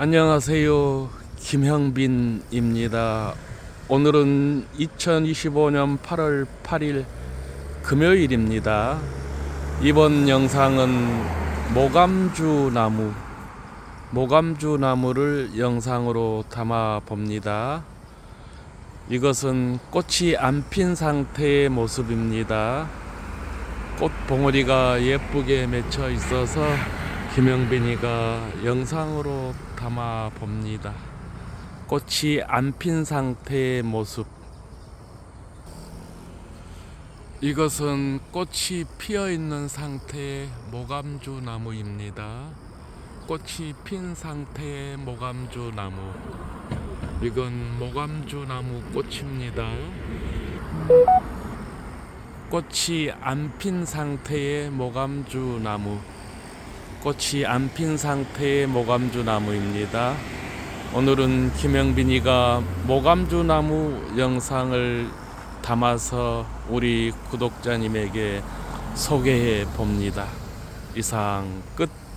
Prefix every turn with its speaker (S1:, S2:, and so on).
S1: 안녕하세요. 김형빈입니다. 오늘은 2025년 8월 8일 금요일입니다. 이번 영상은 모감주 나무, 모감주 나무를 영상으로 담아 봅니다. 이것은 꽃이 안 핀 상태의 모습입니다. 꽃 봉오리가 예쁘게 맺혀 있어서 김영빈이가 영상으로 담아 봅니다. 꽃이 안 핀 상태의 모습. 이것은 꽃이 피어 있는 상태의 모감주 나무입니다. 꽃이 핀 상태의 모감주 나무. 이건 모감주 나무 꽃입니다. 꽃이 안 핀 상태의 모감주 나무. 꽃이 안 핀 상태의 모감주 나무입니다. 오늘은 김영빈이가 모감주 나무 영상을 담아서 우리 구독자님에게 소개해 봅니다. 이상 끝.